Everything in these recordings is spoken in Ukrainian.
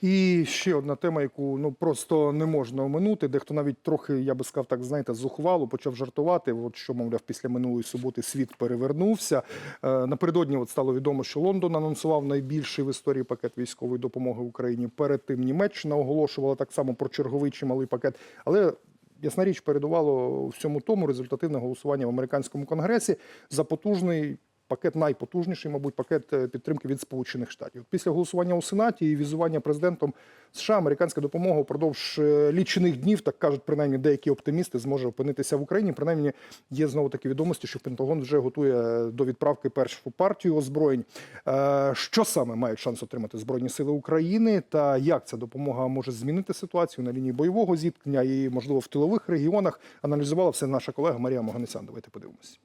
І ще одна тема, яку ну просто не можна оминути. Дехто навіть трохи, я би сказав, так знаєте, зухвало почав жартувати. От що мовляв, після минулої суботи світ перевернувся. Е, напередодні от стало відомо, що Лондон анонсував найбільший в історії пакет військової допомоги Україні. Перед тим Німеччина оголошувала так само про черговий чималий пакет, але. Ясна річ передувало всьому тому результативне голосування в американському конгресі за потужний пакет, найпотужніший, мабуть, пакет е, підтримки від Сполучених Штатів. Після голосування у Сенаті і візування президентом США американська допомога впродовж е, лічених днів, так кажуть, принаймні деякі оптимісти, зможе опинитися в Україні. Принаймні є знову такі відомості, що Пентагон вже готує до відправки першу партію озброєнь. Е, Що саме мають шанс отримати збройні сили України, та як ця допомога може змінити ситуацію на лінії бойового зіткнення і, можливо, в тилових регіонах? Аналізувала все наша колега Марія Моганесян. Давайте подивимось.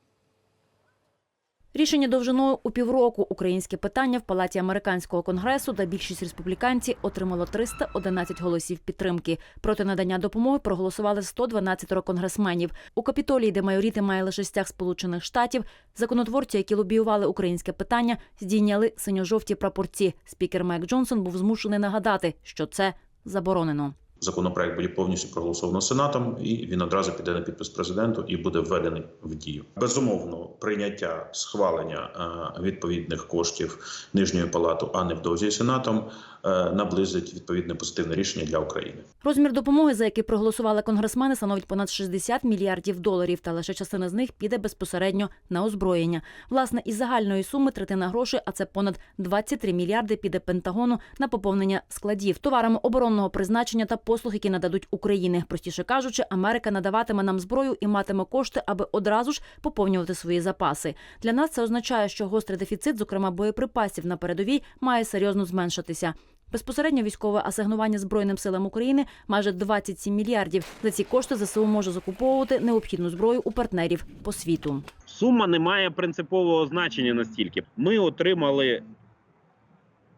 Рішення довжиною у півроку українське питання в палаті американського конгресу, де більшість республіканців отримало 311 голосів підтримки. Проти надання допомоги проголосували 112 конгресменів. У капітолії, де майоріти має лише стяг Сполучених Штатів, законотворці, які лобіювали українське питання, здійняли синьо-жовті прапорці. Спікер Майк Джонсон був змушений нагадати, що це заборонено. Законопроект буде повністю проголосовано сенатом, і він одразу піде на підпис президенту і буде введений в дію. Безумовно, прийняття схвалення е, відповідних коштів нижньої палати, а невдовзі сенатом, е, наблизить відповідне позитивне рішення для України. Розмір допомоги, за який проголосували конгресмени, становить понад 60 мільярдів доларів, та лише частина з них піде безпосередньо на озброєння. Власне, із загальної суми третина грошей, а це понад 23 мільярди, піде Пентагону на поповнення складів товарами оборонного призначення та послуг, які нададуть Україні. Простіше кажучи, Америка надаватиме нам зброю і матиме кошти, аби одразу ж поповнювати свої запаси. Для нас це означає, що гострий дефіцит, зокрема боєприпасів на передовій, має серйозно зменшитися. Безпосередньо військове асигнування Збройним силам України майже 27 мільярдів. За ці кошти ЗСУ може закуповувати необхідну зброю у партнерів по світу. Сума не має принципового значення настільки. Ми отримали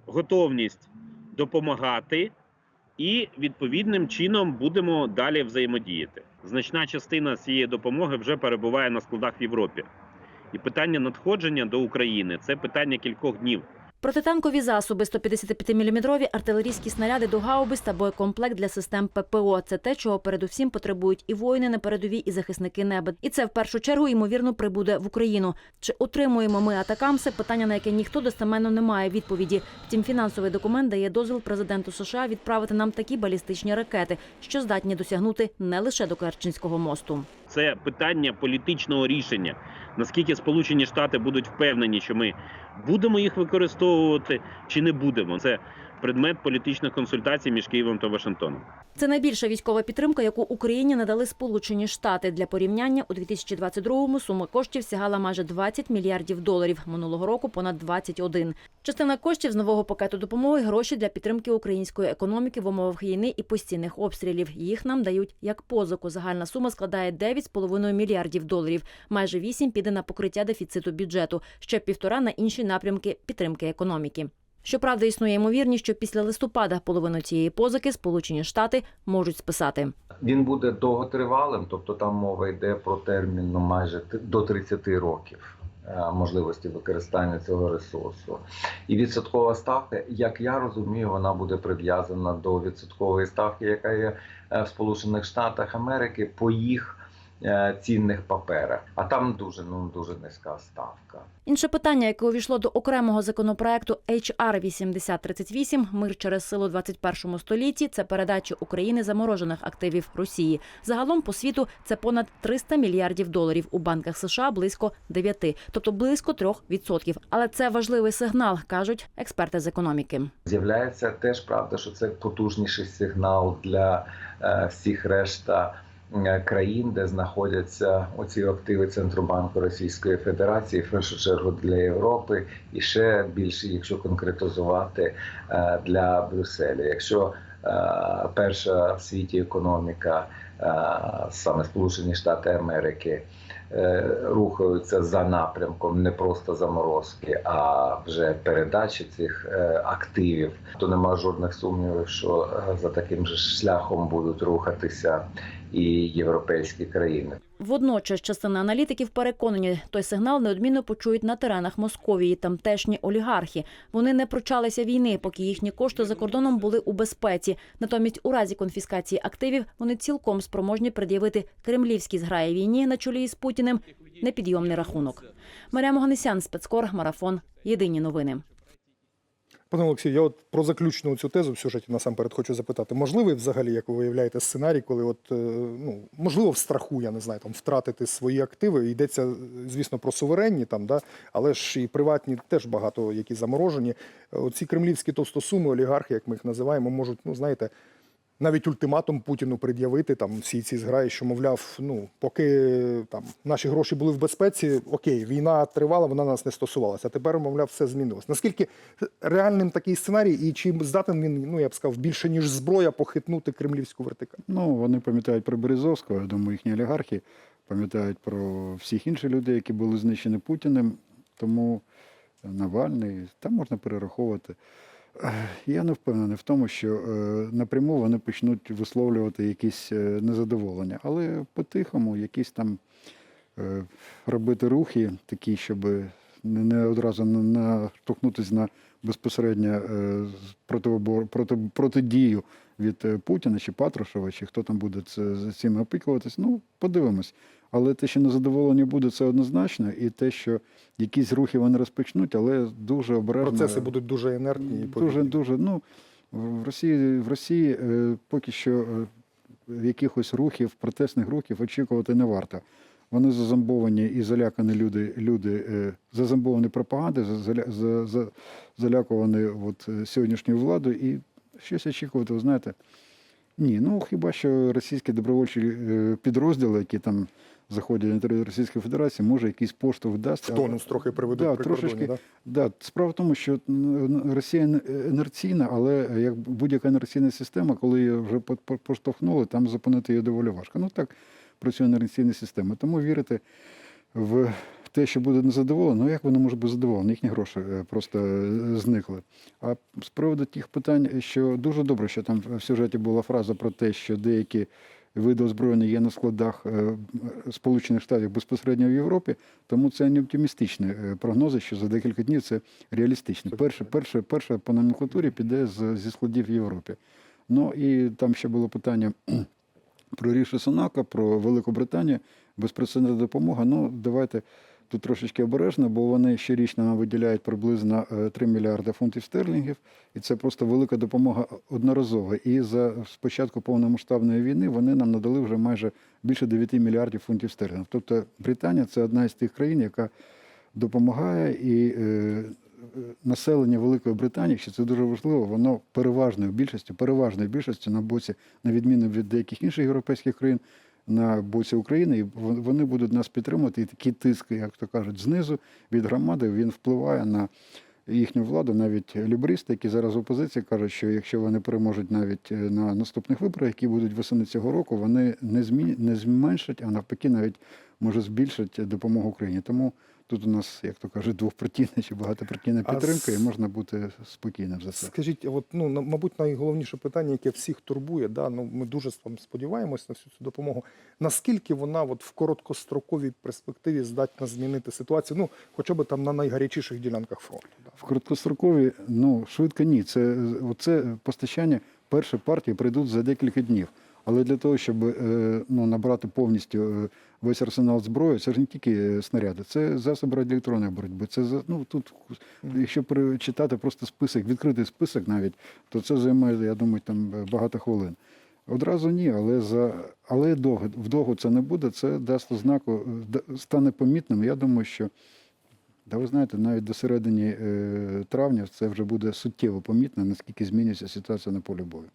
готовність допомагати і відповідним чином будемо далі взаємодіяти. Значна частина цієї допомоги вже перебуває на складах в Європі. І питання надходження до України це питання кількох днів. Протитанкові засоби, 155-мм артилерійські снаряди до гаубиць та боєкомплект для систем ППО. Це те, чого передусім потребують і воїни на передовій, і захисники неба. І це в першу чергу ймовірно прибуде в Україну. Чи отримуємо ми атакамси? Питання, на яке ніхто достеменно не має відповіді. Втім, фінансовий документ дає дозвіл президенту США відправити нам такі балістичні ракети, що здатні досягнути не лише до Керченського мосту. Це питання політичного рішення. Наскільки Сполучені Штати будуть впевнені, що ми будемо їх використовувати чи не будемо. Це предмет політичних консультацій між Києвом та Вашингтоном. Це найбільша військова підтримка, яку Україні надали Сполучені Штати. Для порівняння у 2022-му сума коштів сягала майже 20 мільярдів доларів. Минулого року понад 21. Частина коштів з нового пакету допомоги гроші для підтримки української економіки в умовах війни і постійних обстрілів. Їх нам дають як позику. Загальна сума складає 9,5 мільярдів доларів. Майже 8 піде на покриття дефіциту бюджету, ще півтора на інші напрямки підтримки економіки. Щоправда, існує ймовірність, що після листопада половину цієї позики Сполучені Штати можуть списати. Він буде довготривалим, тобто там мова йде про термін ну, майже до 30 років е, можливості використання цього ресурсу. І відсоткова ставка, як я розумію, вона буде прив'язана до відсоткової ставки, яка є е, в Сполучених Штатах Америки по їх цінних паперах. А там дуже ну дуже низька ставка. Інше питання, яке увійшло до окремого законопроекту HR 8038 «Мир через силу у 21 столітті» – це передача України заморожених активів Росії. Загалом по світу це понад 300 мільярдів доларів. У банках США близько 9, тобто близько 3%. Але це важливий сигнал, кажуть експерти з економіки. З'являється теж правда, що це потужніший сигнал для е, всіх решта е, країн, де знаходяться оці активи Центробанку Російської Федерації, в першу чергу для Європи, і ще більше, якщо конкретизувати е, для Брюсселя. Якщо е, перша в світі економіка, е, саме Сполучені Штати Америки. е, Рухаються за напрямком не просто заморозки, а вже передачі цих е, активів. То немає жодних сумнівів, що е, за таким же шляхом будуть рухатися і європейські країни. Водночас частина аналітиків переконані, той сигнал неодмінно почують на теренах Московії. Тамтешні олігархи. Вони не прочалися війни, поки їхні кошти за кордоном були у безпеці. Натомість, у разі конфіскації активів, вони цілком спроможні пред'явити кремлівській зграї війні на чолі із Путіним непідйомний рахунок. Марія Моганесян, спецкор, марафон. Єдині новини. Пане Олексію, я от про заключну цю тезу в сюжеті насамперед хочу запитати. Можливий взагалі, як ви виявляєте, сценарій, коли от е, ну можливо в страху, я не знаю, там втратити свої активи. Йдеться, звісно, про суверенні там, да, але ж і приватні теж багато які заморожені. Оці кремлівські товстосуми, олігархи, як ми їх називаємо, можуть, ну знаєте. Навіть ультиматум Путіну пред'явити там всі ці зграї, що мовляв, ну поки там наші гроші були в безпеці, окей, війна тривала, вона нас не стосувалася. А тепер, мовляв, все змінилось. Наскільки реальним такий сценарій, і чи здатен він, ну я б сказав, більше ніж зброя похитнути кремлівську вертикаль? Ну, вони пам'ятають про Березовського, я думаю, їхні олігархи пам'ятають про всіх інших людей, які були знищені Путіним. Тому Навальний, там можна перераховувати. Ех, Я не впевнений в тому, що е, напряму вони почнуть висловлювати якісь е, незадоволення, але по-тихому якісь там е, робити рухи такі, щоб не, одразу наштовхнутися на безпосередньо е, проти, протидію від е, Путіна чи Патрушева, чи хто там буде з цим опікуватись. Ну, подивимось. Але те, що незадоволення буде, це однозначно, і те, що якісь рухи вони розпочнуть, але дуже обережно. Процеси будуть дуже інертні і Дуже дуже. Ну, в Росії, в Росії е, поки що е, якихось рухів, протестних рухів очікувати не варто. Вони зазомбовані і залякані люди, люди е, зазомбовані за- залякувані от, сьогоднішньою владою, і щось очікувати, ви знаєте. Ні, ну хіба що російські добровольчі підрозділи, які там заходять на територію Російської Федерації, може якийсь поштовх дасть. В але- тонус трохи приведуть Да, при трошечки. да? Да, справа в тому, що Росія ін- інерційна, але як будь-яка інерційна система, коли її вже по- по- поштовхнули, там зупинити її доволі важко. Ну так працює інерційна система. Тому вірити в те, що буде незадоволено, ну як вони можуть бути задоволені? Їхні гроші е, просто е, зникли. А з приводу тих питань, що дуже добре, що там в сюжеті була фраза про те, що деякі види озброєння є на складах е, Сполучених Штатів безпосередньо в Європі, тому це не оптимістичні е, прогнози, що за декілька днів це реалістично. Перше, перше, перше по номенклатурі піде з, зі складів в Європі. Ну і там ще було питання про Ріші Сонака, про Велику Британію, безпрецедентна допомога. Ну, давайте тут трошечки обережно, бо вони щорічно нам виділяють приблизно е, 3 мільярди фунтів стерлінгів, і це просто велика допомога одноразова. І за спочатку повномасштабної війни вони нам надали вже майже більше 9 мільярдів фунтів стерлінгів. Тобто Британія це одна із тих країн, яка допомагає і. е, Населення Великої Британії, що це дуже важливо, воно переважною більшістю, переважною більшістю на боці, на відміну від деяких інших європейських країн, на боці України, і вони будуть нас підтримувати. І такі тиски, як то кажуть, знизу від громади він впливає на їхню владу. Навіть лібристи, які зараз в опозиції, кажуть, що якщо вони переможуть навіть е, на наступних виборах, які будуть восени цього року, вони не змі... не зменшать, а навпаки, навіть може збільшать допомогу Україні. Тому тут у нас, як то кажуть, двохпартійна чи багатопартійна підтримка, і можна бути спокійним за це. Скажіть, от ну мабуть, найголовніше питання, яке всіх турбує, да ну ми дуже там сподіваємось на всю цю допомогу. Наскільки вона от в короткостроковій перспективі здатна змінити ситуацію? Ну, хоча б там на найгарячіших ділянках фронту. Да. В короткострокові, ну швидко ні. Це оце постачання перші партії прийдуть за декілька днів. Але для того, щоб е, ну, набрати повністю е, весь арсенал зброї, це ж не тільки е, снаряди, це засоби радіоелектронної боротьби. Це за- ну тут, якщо перечитати просто список, відкритий список навіть, то це займає, я думаю, там е, багато хвилин. Одразу ні, але за але довго вдовго це не буде. Це дасть ознаку, е, стане помітним. Я думаю, що Да ви знаєте, навіть до середини е, травня це вже буде суттєво помітно, наскільки змінюється ситуація на полі бою.